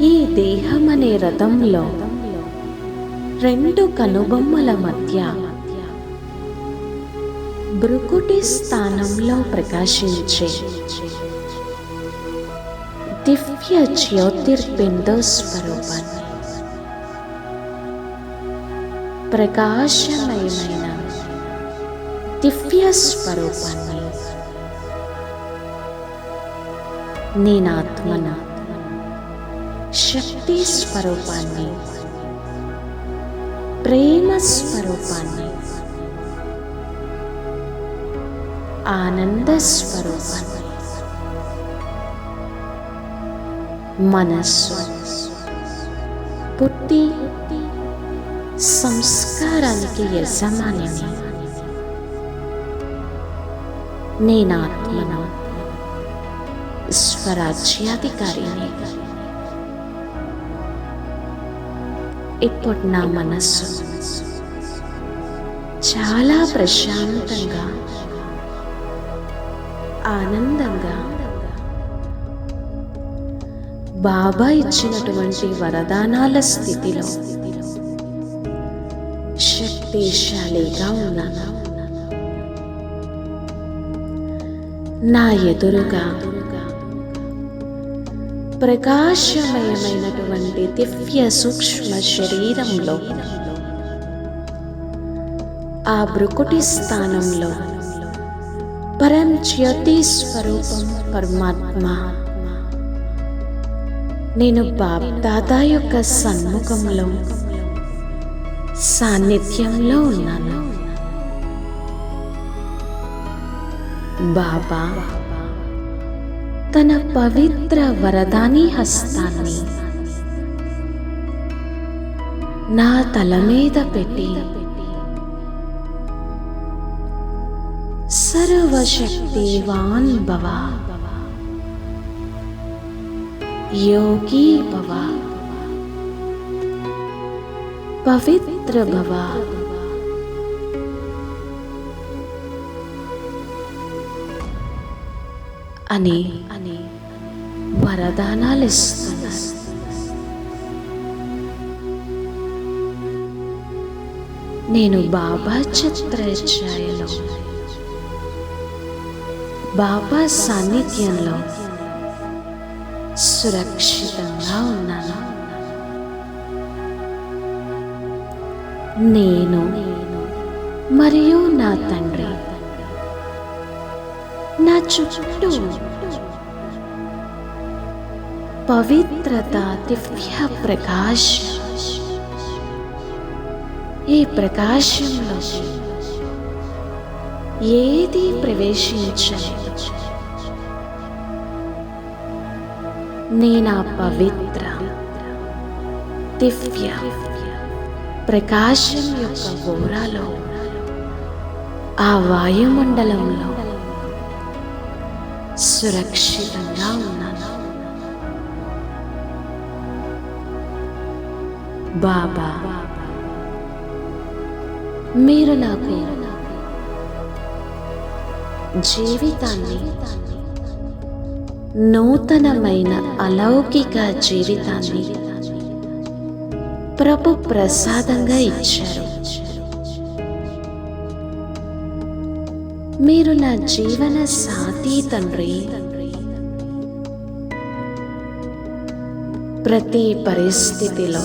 ఈ దేహం అనే రథంలో రెండు కనుబొమ్మల మధ్య భృకుటి స్థానంలో ప్రకాశించే దివ్య స్వరూపాన్ని ప్రకాశమయమైన దివ్య స్వరూపాన్ని నేనాత్మను శక్తి స్వరూపాన్ని ప్రేమ స్వరూపాన్ని ఆనంద స్వరూపాన్ని మనస్సు పుట్టి సంస్కారానికి యజమానిని. నేనాత్మను స్వరాజ్యాధికారిని. ఇప్పుడు నా మనస్సు చాలా ప్రశాంతంగా ఆనందంగా బాబా ఇచ్చినటువంటి వరదానాల స్థితిలో శక్తిశాలిగా ఉన్నాను. నా ఎదురుగా ప్రకాశమయమైనటువంటి దివ్య సూక్ష్మ శరీరంలో ఆ బ్రుకుటి స్థానంలో పరం జ్యోతి స్వరూపం పరమాత్మ. నేను బాప్దాదా యొక్క సన్ముఖంలో సాన్నిధ్యంలో ఉన్నాను. బాబా తన పవిత్ర వరదాని హస్తాన్ని నా తల మీద పెట్టి సర్వశక్తివాన్ భవ యోగి భవ పవిత్ర భవ. అని అని వరదానాలు ఇస్తున్నారు. నేను బాబా చిత్రఛాయలో బాబా సాన్నిధ్యంలో సురక్షితంగా ఉన్నాను. నేను మరియు నా తండ్రి నా చుట్టూ పవిత్రత దివ్య ప్రకాశం. ఈ ప్రకాశంలో ఏది ప్రవేశించలేదు నేనా పవిత్ర దివ్య ప్రకాశం యొక్క ఊరాలో ఆ వాయుమండలంలో సురక్షితంగా ఉన్నాను. బాబా మీరు నాకు జీవితాన్ని నూతనమైన అలౌకిక జీవితాన్ని ప్రభు ప్రసాదంగా ఇచ్చారు. మీరు నా జీవన సాథీ తండ్రి. ప్రతి పరిస్థితిలో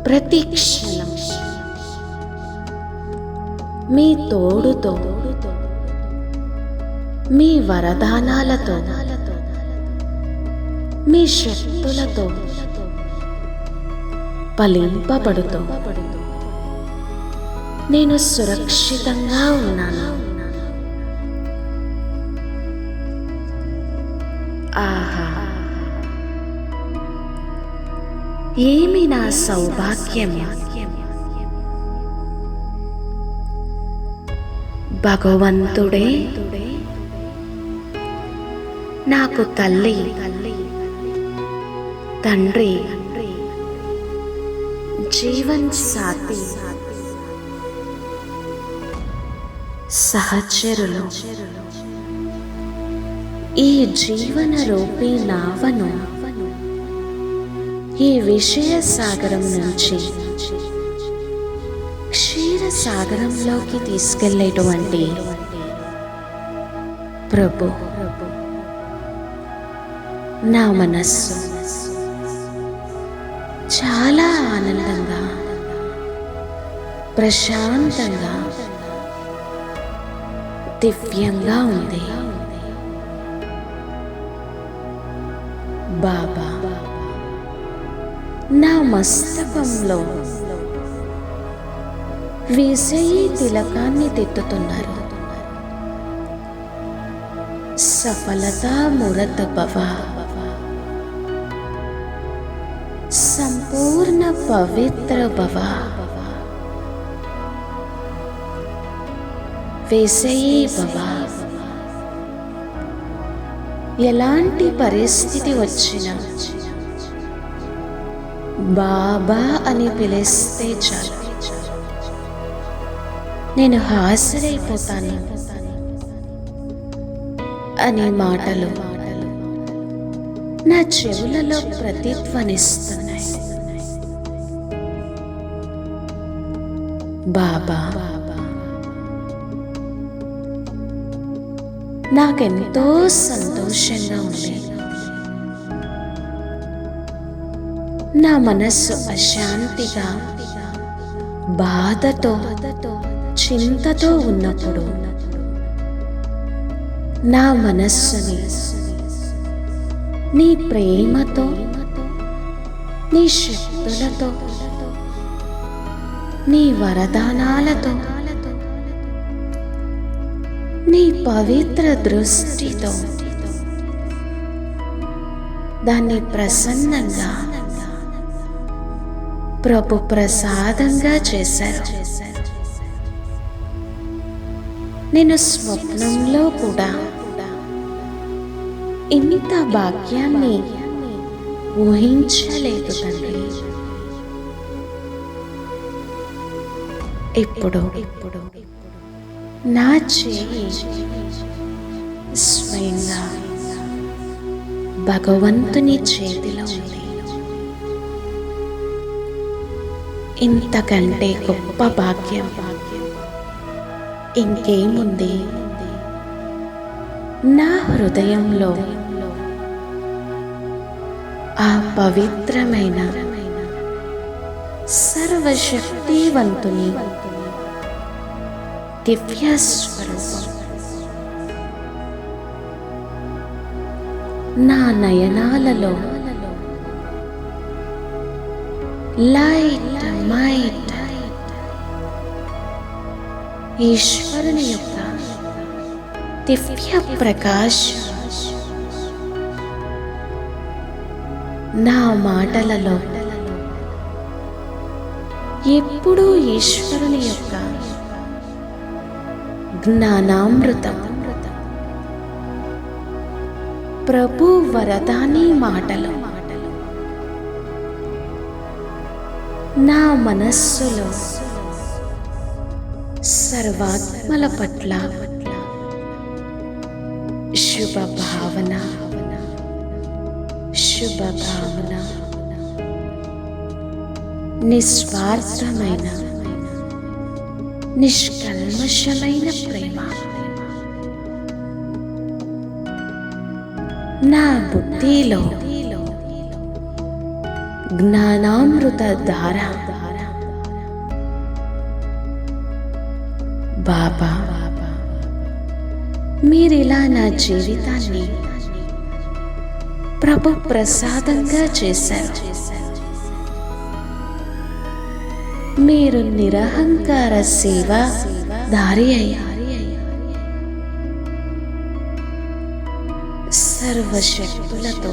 ప్రతి క్షణం మీ తోడుతో మీ వరదానాలతో మీ శక్తులతో పలింపబడుతూ నేను సురక్షితంగా ఉన్నాను. ఆహా. ఏమి నా సౌభాగ్యము భగవంతుడే నాకు తల్లి తండ్రి జీవన్ సాథి. సహచరులు ఈ జీవన రూపీ నావను ఈ విషయ సాగరం నుంచి క్షీర సాగరంలోకి తీసుకెళ్ళేటువంటి ప్రభు. నా మనస్సు చాలా ఆనందంగా ప్రశాంతంగా దివ్యంగా ఉంది. బాబా నా మస్తకంలో విజయీ తిలకాన్ని తిట్టుతున్నారు. సఫలత మురత భవ. సంపూర్ణ పవిత్ర భవ. విజయీ బాబా. ఎలాంటి పరిస్థితి వచ్చినా బాబా అని పిలిస్తే చాలు. నేను హాజరైపోతాను అనే మాటలు నా చెవులలో ప్రతిధ్వనిస్తున్నాయి. బాబా నాకెంతో సంతోషంగా ఉంది. నా మనస్సు అశాంతిగా బాధతో చింతతో ఉన్నప్పుడు నా మనస్సుని నీ ప్రేమతో నీ శక్తులతో నీ వరదానాలతో నీ పవిత్ర దృష్టితో. దాన్ని ప్రసన్నంగా ప్రభు ప్రసాదంగా చేశారు. నేను స్వప్నంలో కూడా ఇంత భాగ్యాన్ని ఊహించలేదు తండ్రి. ఇప్పుడు ఇప్పుడు నా చేయి స్వయంగా భగవంతుని చేతిలో ఉంది. ఇంతకంటే గొప్ప భాగ్యం ఇంకేముంది? నా హృదయంలో ఆ పవిత్రమైన సర్వశక్తివంతుని దివ్య స్వరూపం నా నయనాలలో లైట్ మైట్ ఈశ్వరుని యొక్క దివ్య ప్రకాశ్ నా మాటలలో ఎప్పుడూ ఈశ్వరుని యొక్క జ్ఞానామృతం. ప్రభు వరదాని మాటలు. నా మనస్సులో సర్వాత్మల పట్ల శుభ భావన శుభ భావన నిస్వార్థమైన నిష్కల్మషమైన ప్రేమ. నా బుద్ధిలో జ్ఞానామృత ధార. బాబా మీరిలా నా జీవితాన్ని ప్రభు ప్రసాదంగా చేశారు. మీరు నిరహంకార సేవ దారి అయ్యారు సర్వశక్తులతో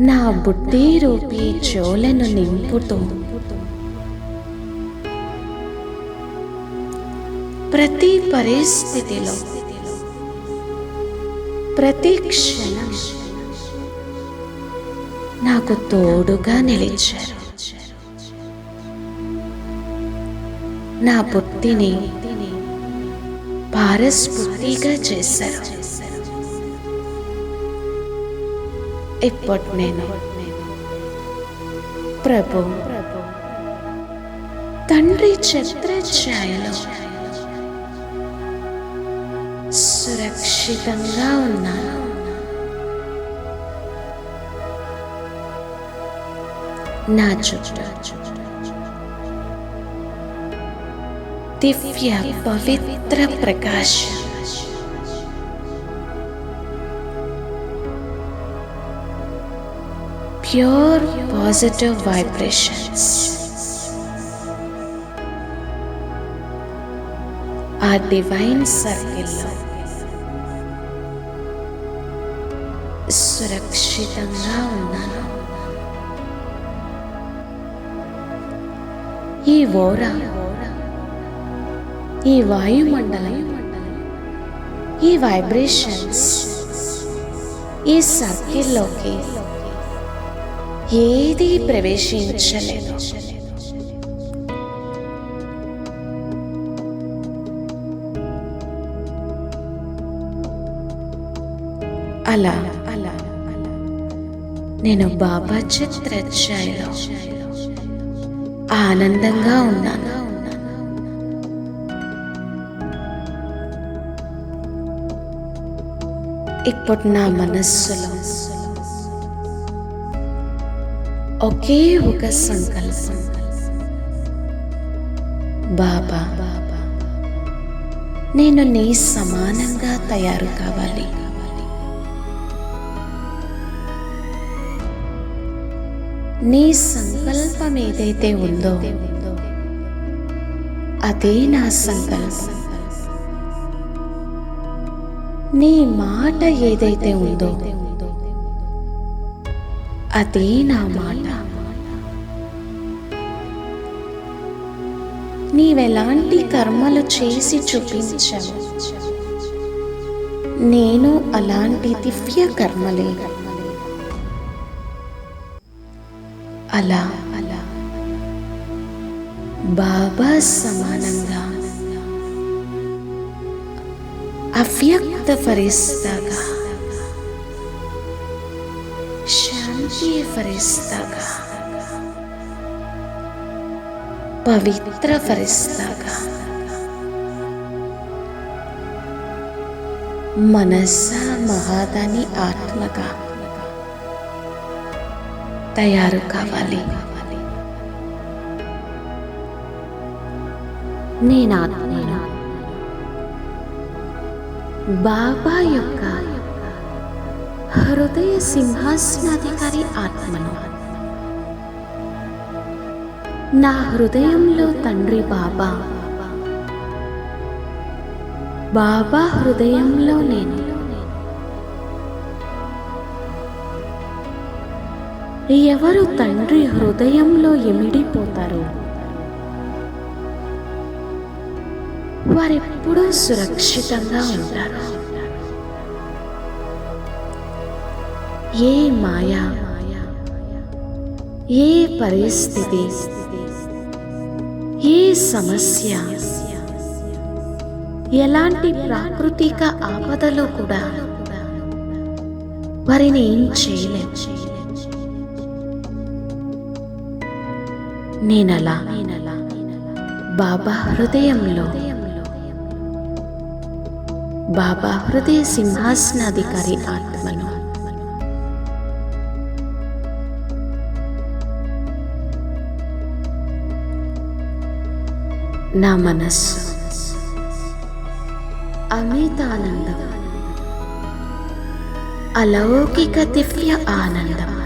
నా బుద్ధి రూపీ చోలను నింపుతూ ప్రతి పరిస్థితిలో ప్రతి క్షణం నాకు తోడుగా నిలిచారు. నా బుద్ధిని పారస్ఫూర్తిగా చేశారు. ఇప్పుడు నేను ప్రభు తండ్రి ఛత్రఛాయలో సురక్షితంగా ఉన్నాను. నా చుట్టూ దివ్య పవిత్ర ప్రకాశం ప్యూర్ పాజిటివ్ వైబ్రేషన్స్ ఆ డివైన్ సర్కిల్లో సురక్షితంగా ఉన్నాను ఈ ఓర ఈ వాయుమండలం ఈ వైబ్రేషన్స్ ఈ సర్కిల్లోకి ఏది ప్రవేశించలేదు. అలా అలా. నేను బాబా చిత్రఛాయలో ఆనందంగా ఉన్నాను ఇప్పుడు నా మనస్సులో ఒకే ఒక సంకల్పం. బాబా నేను నీ సమానంగా తయారు కావాలి. నీ సంకల్పం ఏదైతే ఉందో అదే నా సంకల్పం. నీ మాట ఏదైతే ఉందో అదే నా మాట. నీవెలాంటి కర్మలు చేసి చూపించావు? నేను అలాంటి దివ్య కర్మలే. అలా. అలా బాబా సమానంగా అవ్యక్త ఫరిస్తాగా శాంతి ఫరిస్తాగా పవిత్ర ఫరిస్తాగా. మనస మహాదాని ఆత్మగా. తయారు కావాలి. నేను ఆత్మను. బాబా యొక్క హృదయ సింహాసనాధికారి ఆత్మను. నా హృదయంలో తండ్రి బాబా. బాబా హృదయంలో నేను ఎవరు తండ్రి హృదయంలో ఎమిడిపోతారు? వారెప్పుడూ సురక్షితంగా ఉంటారు. ఏ మాయా? ఏ పరిస్థితి? ఏ సమస్య? ఎలాంటి ప్రాకృతిక ఆపదలో కూడా వారిని ఏం చేయలేం. నేనలా. బాబా హృదయంలో. బాబా హృదయ సింహాసనాధికారి ఆత్మను. నా మనస్సు. అమితానందం. అలౌకిక దివ్య ఆనందం.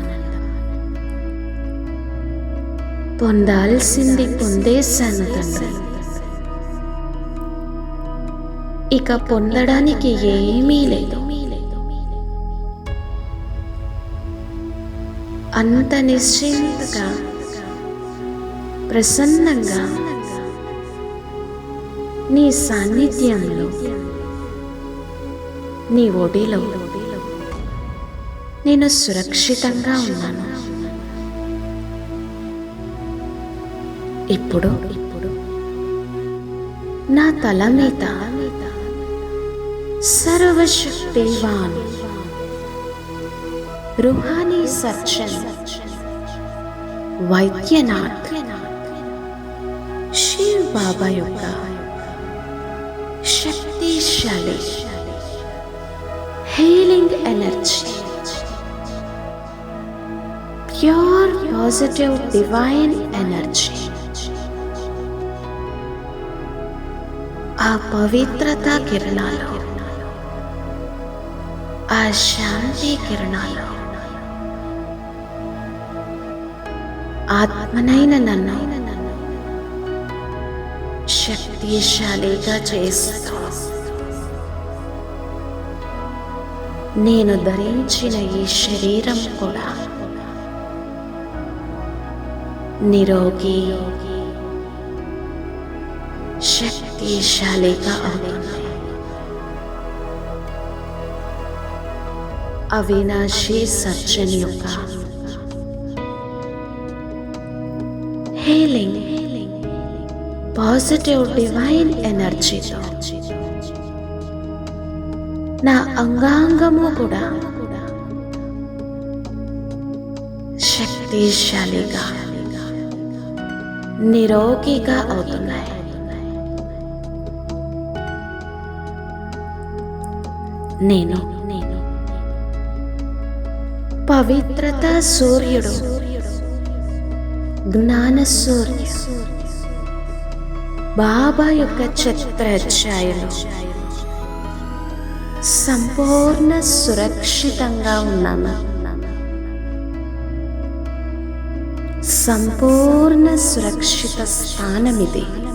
పొందాల్సింది పొందేశాను తండ్రి ఇక పొందడానికి ఏమీ లేదు. అంత నిశ్చింతగా ప్రసన్నంగా నీ సాన్నిధ్యంలో నీ ఒడిలో నేను సురక్షితంగా ఉన్నాను. ఇప్పుడు ఇప్పుడు నా తల మీద సర్వశక్తివాన్ రుహానీ సర్జన్ వైద్యనాథ్ శివ్ బాబా యొక్క శక్తిశాలి healing energy pure positive divine energy ఆ పవిత్రత కిరణాలు ఆ శాంతి కిరణాలు. ఆత్మనైన నన్ను శక్తిశాలిగా చేస్తూ నేను ధరించిన ఈ శరీరం కూడా నిరోగి శక్తిశాలిగా అవుతుంది అవినాశి సజ్జన్ యొక్క హీలింగ్ పాజిటివ్ డివైన్ ఎనర్జీతో నా అంగాంగము కూడా శక్తిశాలిగా నిరోగిగా అవుతున్నాయి నేను. పవిత్రత సూర్యుడు జ్ఞాన సూర్య బాబా యొక్క చిత్రఛాయలు సంపూర్ణ సురక్షితంగా ఉన్నాను. సంపూర్ణ సురక్షిత స్థానం ఇది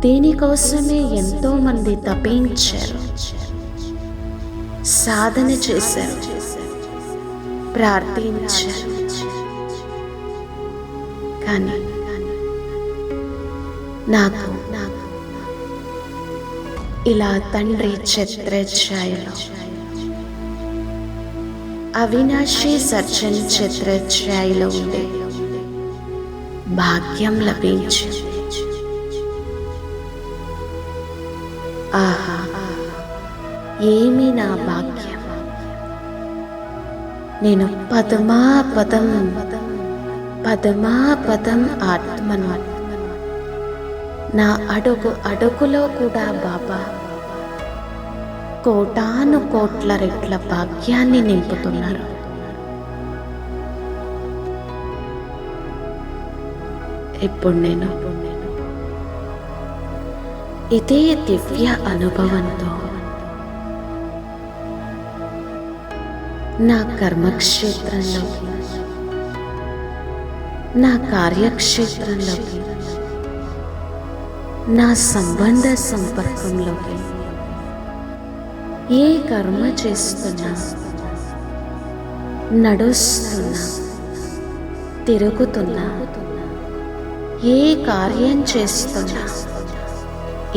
దీనికోసమే ఎంతో మంది తపించారు? సాధన చేశారు. ప్రార్థించారు. కానీ నాకు నాకు ఇలా తండ్రి చిత్రఛాయలో అవినాశి సర్జన్ చిత్రఛాయలో ఉండే భాగ్యం లభించింది. ఆహా ఏమి నా భాగ్యం? నేను పదమా పదం పదమా పదం ఆత్మను. నా అడుగు అడుగులో కూడా బాబా కోటాను కోట్ల రెట్ల భాగ్యాన్ని నింపుతున్నారు. ఇప్పుడు నేను ఇదే దివ్య అనుభవంతో. నా కర్మక్షేత్రంలోకి నా కార్యక్షేత్రంలోకి నా సంబంధ సంపర్కంలోకి ఏ కర్మ చేస్తున్నా నడుస్తున్నా తిరుగుతున్నా ఏ కార్యం చేస్తున్నా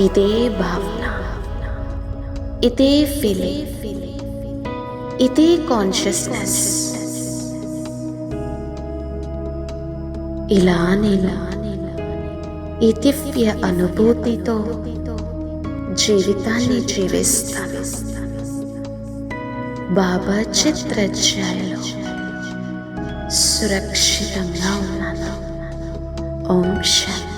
ఇదే భావన ఇదే ఫీలింగ్ ఇదే కాన్షియస్నెస్ ఇలా నేను ఈ దివ్య అనుభూతితో జీవితాన్ని జీవిస్తాను. బాబా చిత్రఛాయలో సురక్షితంగా ఉన్నాను. ఓం శాంతి.